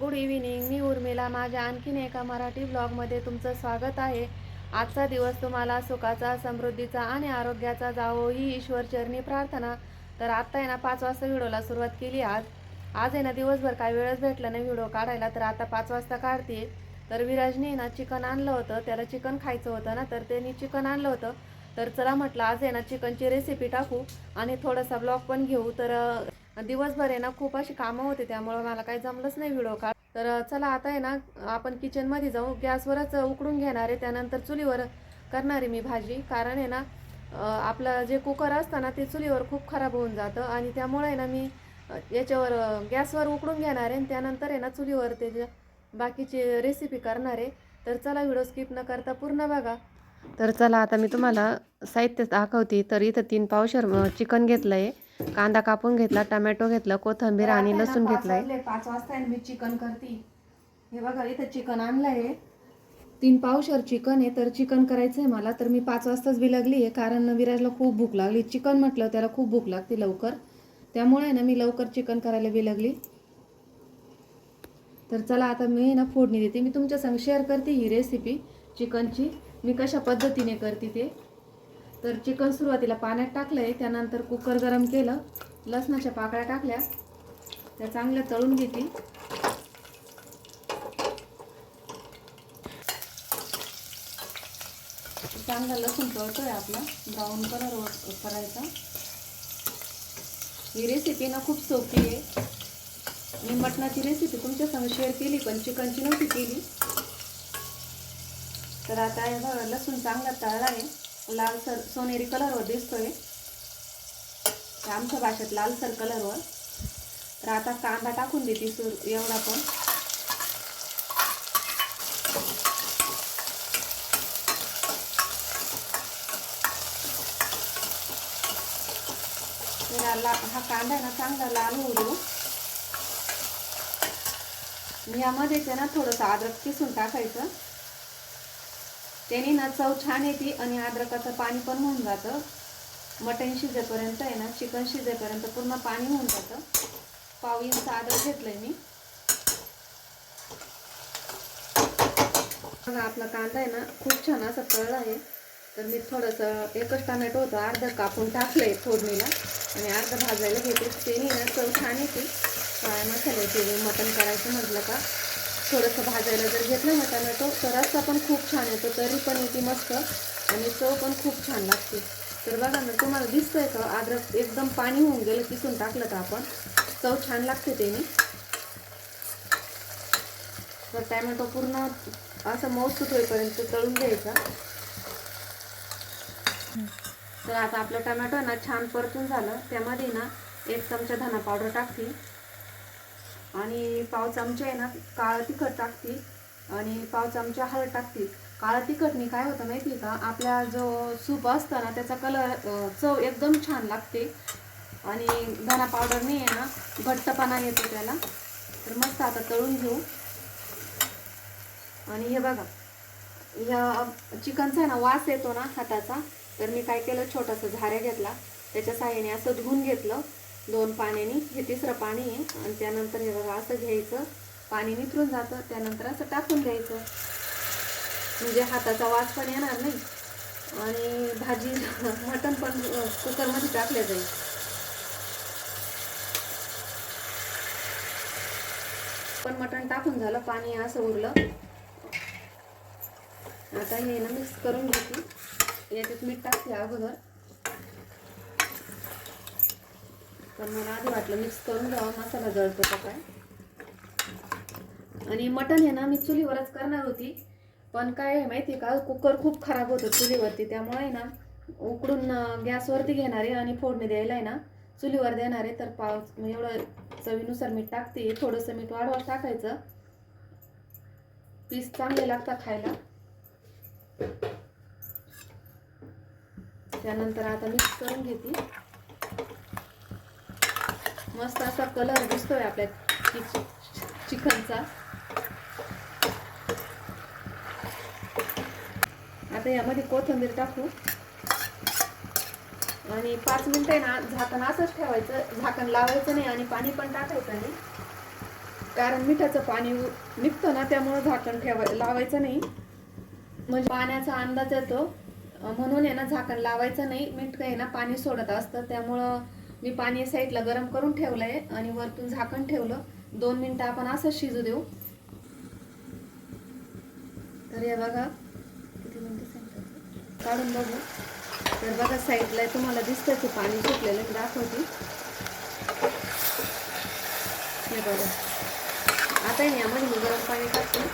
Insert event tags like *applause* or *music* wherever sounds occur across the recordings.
Good evening. मी उर्मिला. माझ्या आणखीन एका मराठी ब्लॉगमध्ये तुमचं स्वागत आहे. आजचा दिवस तुम्हाला सुखाचा समृद्धीचा आणि आरोग्याचा जावो ही ईश्वरचरणी प्रार्थना. तर आत्ता आहे ना पाच वाजता व्हिडिओला सुरुवात केली आज. आज आहे ना दिवसभर काय वेळच भेटला नाही व्हिडिओ काढायला तर आता पाच वाजता काढते. तर विराजने ना चिकन आणलं होतं. त्याला चिकन खायचं होतं ना तर त्यांनी चिकन आणलं होतं. तर चला म्हटलं आज आहे ना चिकनची रेसिपी टाकू आणि थोडासा ब्लॉग पण घेऊ. तर दिवसभर आहे ना खूप अशी कामं होते त्यामुळं मला काही जमलंच नाही व्हिडिओ काढ. तर चला आता आहे ना आपण किचनमध्ये जाऊ. गॅसवरच उकडून घेणार आहे त्यानंतर चुलीवर करणार आहे मी भाजी. कारण आहे ना आपलं जे कुकर असतं ना ते चुलीवर खूप खराब होऊन जातं. आणि त्यामुळे आहे ना मी याच्यावर गॅसवर उकडून घेणार आहे. आणि त्यानंतर आहे ना चुलीवर ते बाकीची रेसिपी करणार आहे. तर चला व्हिडिओ स्किप न करता पूर्ण बघा. तर चला आता मी तुम्हाला साहित्य दाखवते. तर इथं तीन पावशर चिकन घेतलं आहे कांदा कापून घेतला टमॅटो घेतला कोथिंबीर आणि लसूण घेतलाय. पाच वाजता मी चिकन करते. हे बघा इथं चिकन आणलंय. तीन पावशर चिकन आहे तर चिकन करायचं आहे मला तर मी पाच वाजताच बिलगली आहे कारण विराजला खूप भूक लागली. चिकन म्हटलं त्याला खूप भूक लागते लवकर. त्यामुळे ना मी लवकर चिकन करायला बिलगली तर चला आता मी ना फोडणी देते. मी तुमच्या संग शेअर करते ही रेसिपी चिकनची. मी कशा पद्धतीने करते ते. तर चिकन सुरुवातीला पाण्यात टाकलं आहे त्यानंतर कुकर गरम केलं लसणाच्या पाकळ्या टाकल्या त्या चांगल्या तळून घेतील. चांगला लसूण तळतोय आपला ब्राऊन कलर करायचा. ही रेसिपी ना खूप सोपी आहे. मी मटणाची रेसिपी तुमच्या संग शेअर केली पण चिकनची नव्हती केली. तर आता हे बघा लसूण चांगला तळला आहे. लालसर सोनेरी कलरवर दिसतोय. आमच्या भाषेत लालसर कलरवर तर आता कांदा टाकून देते सुर एवढा पण. हा हा कांदा आहे ना चांगला लाल होऊ देऊ यामध्येच आहे ना थोडंसं अद्रक किसून टाकायचं. त्याने ना चव छान येते आणि अद्रकाचं पाणी पण होऊन जातं. मटण शिजेपर्यंत आहे ना चिकन शिजेपर्यंत पूर्ण पाणी होऊन जातं. पाव इंच घेतलं घेतलंय मी. बघा आपला कांदा आहे ना खूप छान असा तळला आहे. तर मी थोडंसं एकच टमॅटो होतं अर्ध कापून टाकलंय फोडणीला. आणि अर्ध भाजायला घेते. त्याने ना चव छान येते. काळ्या मसाल्याचे मटण करायचं म्हटलं का? थोडंसं भाजायला जर घेतलं ना टमॅटो तर रस्सा पण खूप छान येतो तरी पण येते मस्त आणि चव पण खूप छान लागते. तर बघा ना तुम्हाला दिसतंय का? अद्रक एकदम पाणी होऊन गेलं किसून टाकलं तर आपण. चव छान लागते त्याने. तर टॅमॅटो पूर्ण असं मौसूत होईपर्यंत तळून घ्यायचा. तर आता आपलं टमॅटो ना छान परतून झालं. त्यामध्ये ना एक चमचा धना पावडर टाकते. आणि पाव चमचे आहे ना काळं तिखट टाकते. आणि पाव चमचा हळद टाकते. काळं तिखटनी काय होतं माहिती आहे का? आपला जो सूप असतं ना त्याचा कलर चव एकदम छान लागते. आणि धना पावडरने आहे ना घट्टपणा येतो त्याला. तर मस्त आता तळून घेऊ. आणि हे बघा या चिकनचा आहे ना वास येतो ना हाताचा. तर मी काय केलं छोटासा झाऱ्या घेतला. त्याच्या साह्याने असं धुवून घेतलं. दोन पाण्याने हे तिसरं पाणी आहे. आणि त्यानंतर हे बघा असं घ्यायचं. पाणी निथरून जातं त्यानंतर असं टाकून घ्यायचं म्हणजे हाताचा वास पण येणार नाही. आणि भाजी *laughs* मटण पण कुकरमध्ये टाकलं जाईल. पण मटण टाकून झालं पाणी असं उरलं. आता हे ना मिक्स करून घेते. याच्यात मीठ टाकते अगोदर. पण मला आधी वाटलं मिक्स करून द्यावा मसाला जळतो का काय? आणि मटण हे ना मी चुलीवरच करणार होती. पण काय आहे माहिती आहे का कुकर खूप खराब होतं चुलीवरती. त्यामुळे आहे ना उकडून गॅसवरती घेणार आहे आणि फोडणी द्यायला आहे ना चुलीवर देणार आहे. तर पाव म्हणजे एवढं चवीनुसार मीठ टाकते. थोडंसं मीठ वाढवा टाकायचं. पीस चांगले लागतात खायला. त्यानंतर आता मिक्स करून घेते. मस्त असा कलर दिसतोय आपल्या चिकनचा आता यामध्ये कोथिंबीर टाकू. आणि पाच मिनिटं आहे ना झाकण असंच ठेवायचं. झाकण लावायचं नाही आणि पाणी पण टाकायचं नाही. कारण मिठाचं पाणी निघतं ना त्यामुळं झाकण ठेवाय लावायचं नाही. म्हणजे पाण्याचा अंदाज येतो. म्हणून आहे ना झाकण लावायचं नाही. मीठ काही आहे ना पाणी सोडत असतं. त्यामुळं मी पाणी साईडला गरम करून ठेवलंय आणि वरतून झाकण ठेवलं. दोन मिनटं आपण असं शिजू देऊ. तर हे बघा किती मिनटं सांगतात काढून बघू. तर बघा साईडला तुम्हाला दिसतं की पाणी सुटलेलं मी दाखवते. हे बघा. आता ना यामध्ये मी गरम पाणी टाकते.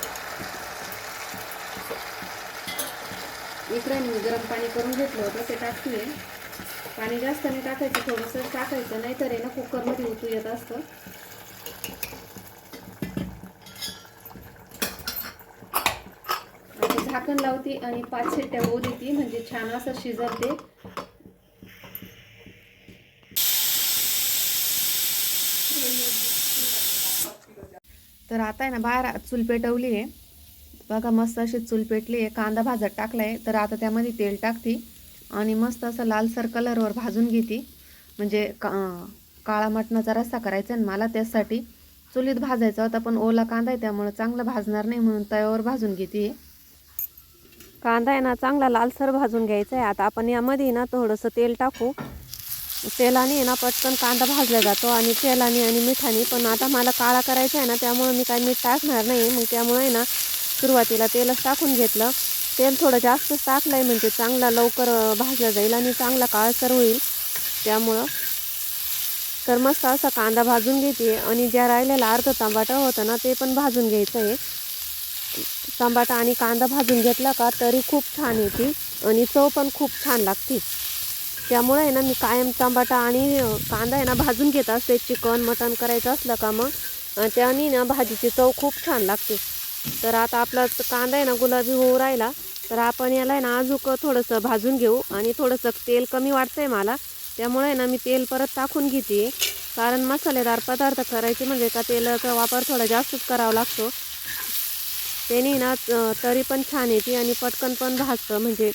इकडे मी गरम पाणी करून घेतलं होतं ते टाकते. पाणी जास्त नाही टाकायचं थोडंसं टाकायचं नाही तर आहे ना कुकरमध्ये उतू येत असतं. आणि झाकण लावते आणि पाच शिट्ट्या होऊ देते म्हणजे छान असं शिजवते तर आता आहे ना बाहेर चूल पेटवली आहे बघा मस्त अशी चूल पेटली आहे कांदा भाजत टाकला आहे तर आता त्यामध्ये तेल टाकते. आणि मस्त असं लालसर कलरवर भाजून घेते. म्हणजे का काळा मटणाचा रस्सा करायचा आहे मला त्यासाठी चुलीत भाजायचा होता पण ओला कांदा आहे त्यामुळं चांगलं भाजणार नाही म्हणून तव्यावर भाजून घेते कांदा आहे ना चांगला लालसर भाजून घ्यायचा आहे. आता आपण यामध्ये ना थोडंसं तेल टाकू. तेलाने ना पटकन कांदा भाजला जातो आणि तेलाने आणि मिठाने. पण आता मला काळा करायचा आहे ना त्यामुळं मी काय मीठ टाकणार नाही. मग त्यामुळे आहे ना सुरुवातीला तेलच टाकून घेतलं. तेल थोडं जास्त टाकलं आहे म्हणजे चांगला लवकर भाजला जाईल आणि चांगला काळसर होईल. त्यामुळं तर मस्त असा कांदा भाजून घेते. आणि ज्या राहिलेला अर्ध तांबाटा होता ना ते पण भाजून घ्यायचं आहे तांबाटा आणि कांदा भाजून घेतला का तरी खूप छान येते आणि चव पण खूप छान लागते. त्यामुळे आहे ना मी कायम तांबाटा आणि कांदा आहे ना भाजून घेत असते. चिकन मटण करायचं असलं का मग त्याने ना भाजीची चव खूप छान लागते. तर आता आपला कांदा आहे ना गुलाबी होऊ राहिला. तर आपण याला आहे ना अजूक थोडंसं भाजून घेऊ. आणि थोडंसं तेल कमी वाटतंय मला. त्यामुळे आहे ना मी तेल परत टाकून घेते. कारण मसालेदार पदार्थ करायचे म्हणजे का तेलाचा वापर थोडा जास्तच करावा लागतो. त्याने ना तरी पण छान येते आणि पटकन पण भाजतं. म्हणजे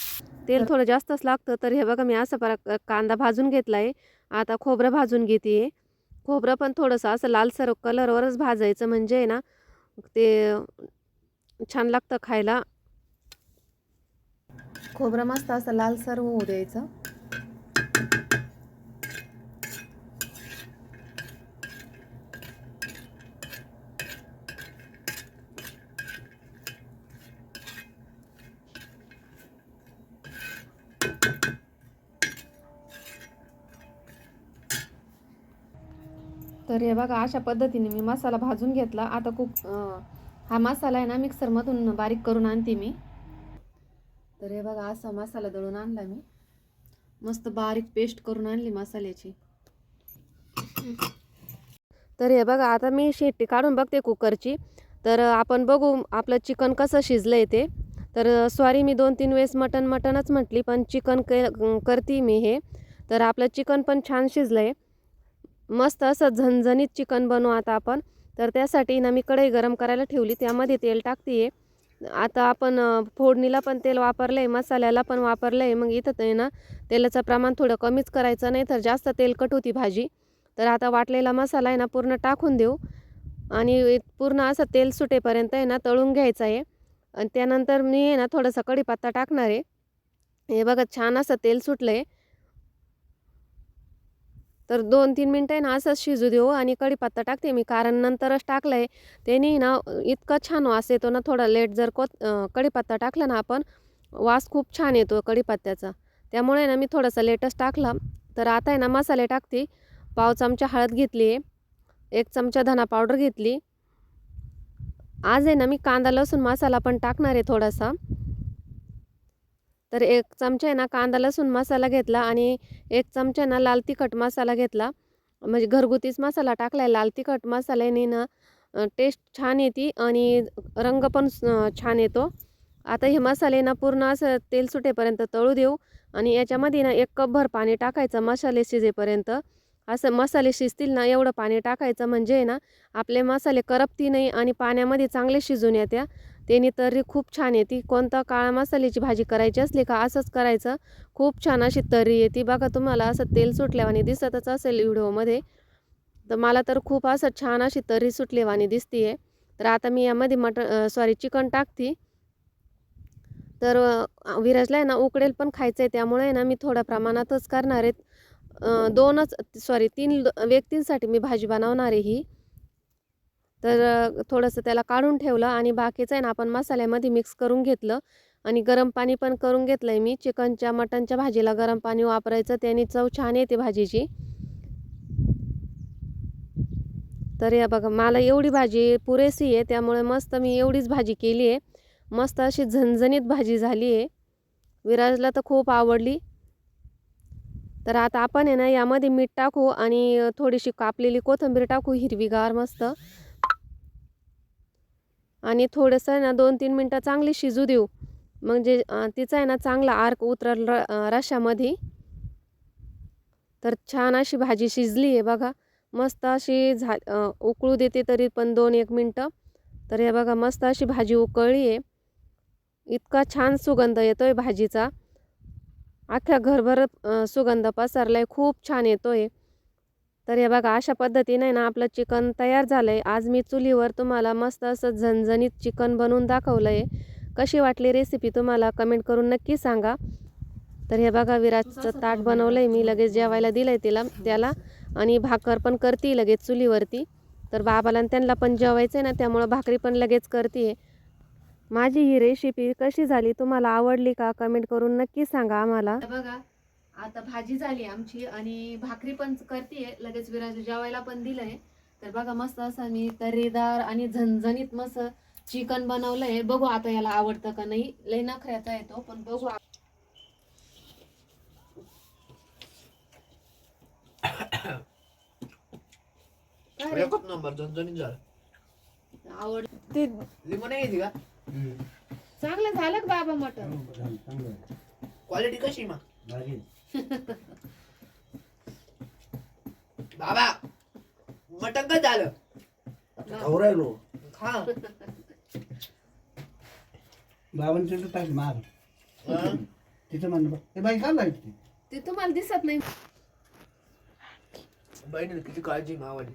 तेल थोडं जास्तच लागतं. तर हे बघा मी असं परा कांदा भाजून घेतला आहे आता खोबरं भाजून घेते. खोबरं पण थोडंसं असं लालसर कलरवरच भाजायचं. म्हणजे आहे ना ते छान लागतं खायला. खोबरं मस्त असं लालसर होऊ द्यायचं. तर हे बघा अशा पद्धतीने मी मसाला भाजून घेतला. आता खूप हा मसाला आहे ना मिक्सरमधून बारीक करून आणते मी. तर हे बघा असा मसाला दळून आणला मी. मस्त बारीक पेस्ट करून आणली मसाल्याची. तर हे बघा आता मी शेट्टी काढून बघते कुकरची. तर आपण बघू आपलं चिकन कसं शिजलं ते. तर सॉरी मी दोन तीन वेळेस मटन मटनच म्हटली पण चिकन के करते मी हे. तर आपलं चिकन पण छान शिजलं आहे मस्त असं झणझणीत चिकन बनवू आता आपण. तर त्यासाठी ना मी कढई गरम करायला ठेवली त्यामध्ये तेल टाकते आहे आता आपण फोडणीला पण तेल वापरलं आहे मसाल्याला पण वापरलं आहे मग इथं ते ना तेलाचं प्रमाण थोडं कमीच करायचं नाही तर जास्त तेलकट होती भाजी. तर आता वाटलेला मसाला आहे ना पूर्ण टाकून देऊ. आणि पूर्ण असं तेल सुटेपर्यंत आहे ना तळून घ्यायचं आहे. आणि त्यानंतर मी आहे ना थोडंसं कढीपत्ता टाकणार आहे. हे बघा छान असं तेल सुटलं आहे तर दोन तीन मिनटं आहे ना असंच शिजू देऊ आणि कढीपत्ता टाकते मी. कारण नंतरच टाकलं आहे त्याने ना इतका छान वास येतो ना थोडा लेट जर को कढीपत्ता टाकला ना आपण वास खूप छान येतो कढीपत्त्याचा. त्यामुळे ना मी थोडंसं लेटच टाकला. तर आता आहे ना मसाले टाकते. पाव चमचा हळद घेतली आहे. एक चमचा धना पावडर घेतली. आज आहे ना मी कांदा लसूण मसाला पण टाकणार आहे थोडासा. तर एक चमचा आहे ना कांदा लसूण मसाला घेतला आणि एक चमचा ना लाल तिखट मसाला घेतला. म्हणजे घरगुतीच मसाला टाकला आहे लाल तिखट मसाल्याने ना टेस्ट छान येते आणि रंग पण छान येतो. आता हे मसाले ना पूर्ण असं तेल सुटेपर्यंत तळू देऊ आणि याच्यामध्ये ना एक कपभर पाणी टाकायचं मसाले शिजेपर्यंत. असं मसाले शिजतील ना एवढं पाणी टाकायचं म्हणजे आहे ना आपले मसाले करपती नाही आणि पाण्यामध्ये चांगले शिजून येत्या. त्याने तर्री खूप छान येते कोणता काळा मसाल्याची भाजी करायची असली का असंच करायचं. खूप छान अशी तर्री येते बघा तुम्हाला असं तेल सुटल्यावानी दिसतच असेल व्हिडिओमध्ये. तर मला तर खूप असं छान अशी तर्री सुटलेवानी दिसते आहे तर आता मी यामध्ये मटन सॉरी चिकन टाकते. तर विराजला आहे ना उकडेल पण खायचं आहे त्यामुळे आहे ना मी थोड्या प्रमाणातच करणार आहेत दोनच सॉरी तीन व्यक्तींसाठी मी भाजी बनवणार आहे ही. तर थोडंसं त्याला काढून ठेवलं आणि बाकीचं आहे ना आपण मसाल्यामध्ये मिक्स करून घेतलं आणि गरम पाणी पण करून घेतलं आहे मी. चिकनच्या मटनच्या भाजीला गरम पाणी वापरायचं त्याने चव छान येते भाजीची. तर या बघा मला एवढी भाजी पुरेशी आहे त्यामुळे मस्त मी एवढीच भाजी केली आहे. मस्त अशी झणझणीत भाजी झाली आहे. विराजला तर खूप आवडली. तर आता आपण आहे ना यामध्ये मीठ टाकू आणि थोडीशी कापलेली कोथिंबीर टाकू हिरवीगार मस्त. आणि थोडंसं आहे ना दोन तीन मिनटं चांगली शिजू देऊ. म्हणजे तिचा आहे ना चांगला आर्क उतरल र तर छान अशी भाजी शिजली आहे बघा. मस्त अशी झा उकळू देते तरी पण दोन एक मिनटं. तर हे बघा मस्त अशी भाजी उकळली आहे. इतका छान सुगंध येतो आहे भाजीचा. अख्ख्या घरभर सुगंध पसरला आहे खूप छान येतो आहे तर हे बघा अशा पद्धतीने ना आपलं चिकन तयार झालं आहे आज मी चुलीवर तुम्हाला मस्त असं झणझणीत चिकन बनवून दाखवलं आहे कशी वाटली रेसिपी तुम्हाला कमेंट करून नक्की सांगा. तर हे बघा विराजचं ताट बनवलं आहे मी लगेच जेवायला दिलं आहे तिला त्याला. आणि भाकर पण करते लगेच चुलीवरती. तर बाबाला आणि त्यांना पण जेवायचं आहे ना त्यामुळं भाकरी पण लगेच करते माझी ही रेसिपी कशी झाली तुम्हाला आवडली का? कमेंट करून नक्की सांगा आम्हाला. बघा आता भाजी झाली आमची आणि भाकरी पण करते लगेच विराज जेवायला पण दिलंय. तर बघा मस्त असं मी तर्रीदार आणि झणझणीत मस्त चिकन बनवलंय. बघू आता याला आवडतं का नाही. लय नखऱ्याचा येतो पण बघू? एकच नंबर झणझणीत झालं. आवड ते लिंबू नाही येते का? चांगलं झालं का बाबा मटन क्वालिटी कशी मग? बाबा मटन का झालं खाऊ राहिलो खा बाबांनी तिथं टाक मार हं? तिथं म्हणलं बा, हे बाई का लागते ते तुम्हाला दिसत नाही बहिणीला किती काळजी मावाली